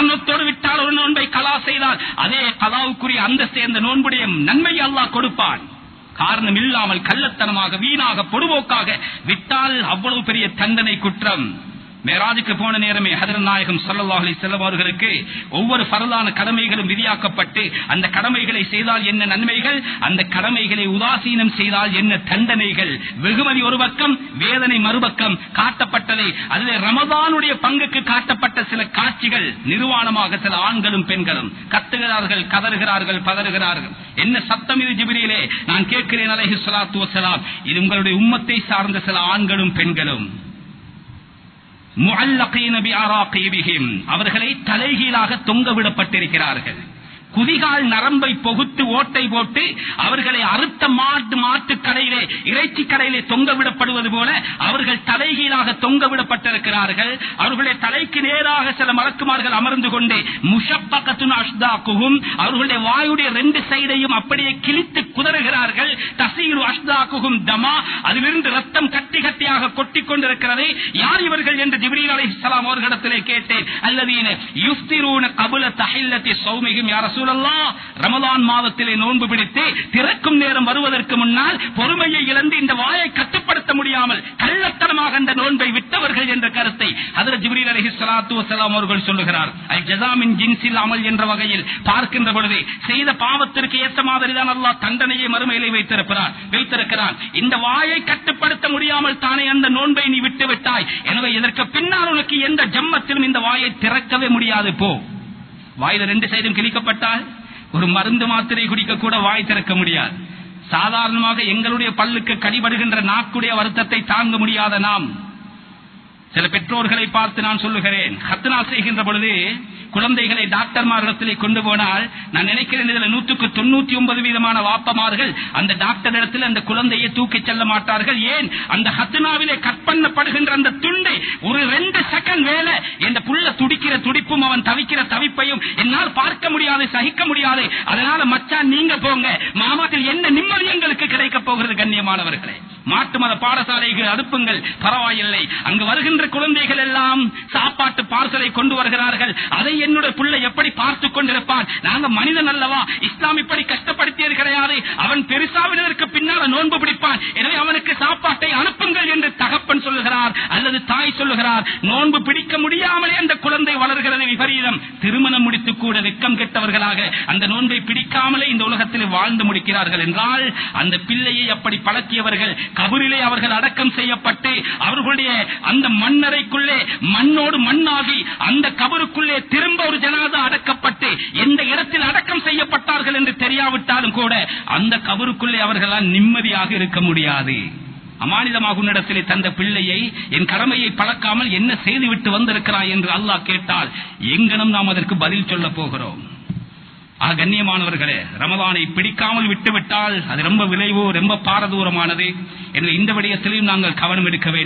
மரணத்தோடு விட்டால் ஒரு நோன்பை கலா செய்தால் அதே கலாவுக்குரிய அந்தஸ்தை அந்த நோன்புடைய நன்மை அல்லாஹ் கொடுப்பான். காரணம் இல்லாமல் கள்ளத்தனமாக வீணாக பொடுபோக்காக விட்டால் அவ்வளவு பெரிய தண்டனை குற்றம். மேராஜுக்கு போன நேரமே ஹதரத் நாயகம் ஸல்லல்லாஹு அவர்களுக்கு ஒவ்வொரு பரலான கடமைகளும் விதியாக்கப்பட்டு அந்த கடமைகளை செய்தால் என்ன நன்மைகள்? அந்த கடமைகளை உதாசீனம் செய்தால் என்ன தண்டனைகள்? வெகுமதி ஒரு பக்கம் வேதனை மறுபக்கம் காட்டப்பட்டதை அதிலே ரமதானுடைய பங்குக்கு காட்டப்பட்ட சில காட்சிகள் நிர்வாணமாக சில ஆண்களும் பெண்களும். கத்துகிறார்கள் கதறுகிறார்கள் பதறுகிறார்கள். என்ன சத்தம் இது ஜிபிரியிலே நான் கேட்கிறேன் அலைஹி ஸலாத்து இது உங்களுடைய உம்மத்தை சார்ந்த சில ஆண்களும் பெண்களும். அவர்களை தலைகீழாக தொங்க விடப்பட்டிருக்கிறார்கள். குதிகால் நரம்பை பொகுத்து ஓட்டை போட்டு அவர்களை அறுத்த மாட்டு மாட்டு கடையிலே இறைச்சி கடையிலே தொங்க விடப்படுவது போல அவர்கள் தலைகீழாக தொங்க விடப்பட்டிருக்கிறார்கள். அவர்களுடைய தலைக்கு நேராக சில மலக்குமார்கள் அமர்ந்து கொண்டு முஷப்பகத்துன் அஷ்தாக்குவும் அவர்களுடைய வாயுடைய ரெண்டு சைடையும் அப்படியே கிழித்து குதறுகிறார்கள். தசீரு அஷ்தாக்குகும் தமா. அதிலிருந்து ரத்தம் கட்டி கட்டியாக கொட்டி கொண்டிருக்கிறது யார் இவர்கள் என்று ஜிப்ரீல் அலைஹிஸ்ஸலாம் அவர்களிடத்திலே கேட்டேன். அல்லதீன யுஸ்திரூன கபுல தஹில்லத்தி சௌமிகும் யா சூழல்லா ரமலான் மாதத்திலே நோன்பு பிடித்து திறக்கும் நேரம் வருவதற்கு முன்னால் பொறுமையை இழந்து இந்த வாயை கட்டுப்படுத்த முடியாமல் கள்ளத்தனமாக அந்த நோன்பை விட்டு விட்டவர்கள் என்ற கருத்தை ஹதரத் ஜிப்ரீல் சலாத்து வசலாம் அவர்கள் சொல்லுகிறார். அல் ஜசாமின் ஜின்சில் அமல் என்ற வகையில் பார்க்கின்ற பொழுது செய்த பாவத்திற்கு ஏற்ற மாதிரி தான் அல்லாஹ் தண்டனையை மறுமையிலே வைத்திருக்கிறார். வைத்திருக்கிறான். இந்த வாயை கட்டுப்படுத்த முடியாமல் தானே அந்த நோன்பை நீ விட்டு விட்டாய். எனவே இதற்கு பின்னால் உனக்கு எந்த ஜம்மத்திலும் இந்த வாயை திறக்கவே முடியாது போ. வாயில ரெண்டு சைடும் கிழிக்கப்பட்டால் ஒரு மருந்து மாத்திரை குடிக்க கூட வாய் திறக்க முடியாது. சாதாரணமாக எங்களுடைய பல்லுக்கு கடிபடுகின்ற நாக்குடைய வருத்தத்தை தாங்க முடியாத நாம் சில பெற்றோர்களை பார்த்து நான் சொல்லுகிறேன். ஹத்னா செய்கின்ற பொழுது குழந்தைகளை டாக்டர்மாரிடத்திலே கொண்டு போனால் நான் நினைக்கிறேன் இதுல நூற்றுக்கு தொண்ணூத்தி ஒன்பது வீதமான வாப்பமார்கள் அந்த டாக்டர் இடத்தில் அந்த குழந்தையை தூக்கிச் செல்ல மாட்டார்கள். ஏன்? அந்த ஹத்னாவிலே கட் பண்ணப்படுகின்ற அந்த துண்டை ஒரு ரெண்டு செகண்ட் வேலை இந்த புள்ள துடிக்கிற துடிப்பும் அவன் தவிக்கிற தவிப்பையும் என்னால் பார்க்க முடியாது சகிக்க முடியாது. அதனால மச்சான் நீங்க போங்க. மாமாத்தில் என்ன நிம்மதி எங்களுக்கு கிடைக்க போகிறது கண்ணியமானவர்களே. மாட்டு மத பாடசாலைகள் அனுப்புங்கள் பரவாயில்லை. அங்கு வருகின்ற குழந்தைகள் எல்லாம் சாப்பாட்டு பார்சலை கொண்டு வருகிறார்கள். அதை என்னுடைய பிள்ளை எப்படி பார்த்து கொண்டிருப்பான் நாங்க மனிதன் அல்லவா? இஸ்லாம் இப்படி கஷ்டப்படுத்தியது கிடையாது. அவன் பெருசாவினருக்கு பின்னால் நோன்பு பிடிப்பான். எனவே அவனுக்கு சாப்பாட்டை அனுப்புங்கள் என்று தகப்பன் சொல்லுகிறார் அல்லது தாய் சொல்லுகிறார் நோன்பு பிடிக்க முடியாமலே அந்த குழந்தை வளர்கிறது விபரீதம். திருமணம் முடித்து கூட வெக்கம் கெட்டவர்களாக அந்த நோன்பை பிடிக்காமலே இந்த உலகத்தில் வாழ்ந்து முடிக்கிறார்கள் என்றால் அந்த பிள்ளையை அப்படி பழக்கியவர்கள் கபரிலே அவர்கள் அடக்கம் செய்யப்பட்டு அவர்களுடைய அந்த மண்ணறைக்குள்ளே மண்ணோடு மண்ணாகி அந்த கபருக்குள்ளே திரும்ப ஒரு ஜனாதா அடக்கப்பட்டு எந்த இடத்தில் அடக்கம் செய்யப்பட்டார்கள் என்று தெரியாவிட்டாலும் கூட அந்த கபருக்குள்ளே அவர்களால் நிம்மதியாக இருக்க முடியாது. அமானிதமாக உன்னிடத்திலே தந்த பிள்ளையை என் கடமையை பழக்காமல் என்ன செய்துவிட்டு வந்திருக்கிறாய் என்று அல்லாஹ் கேட்டால் எங்கனம் நாம் அதற்கு பதில் சொல்ல போகிறோம். ஆக கண்ணியமானவர்களே ரமதானை பிடிக்காமல் விட்டுவிட்டால் அது ரொம்ப விளைவோ ரொம்ப பாரதூரமானது. எனவே இந்த விடயத்திலையும் நாங்கள் கவனம் எடுக்க வேண்டும்.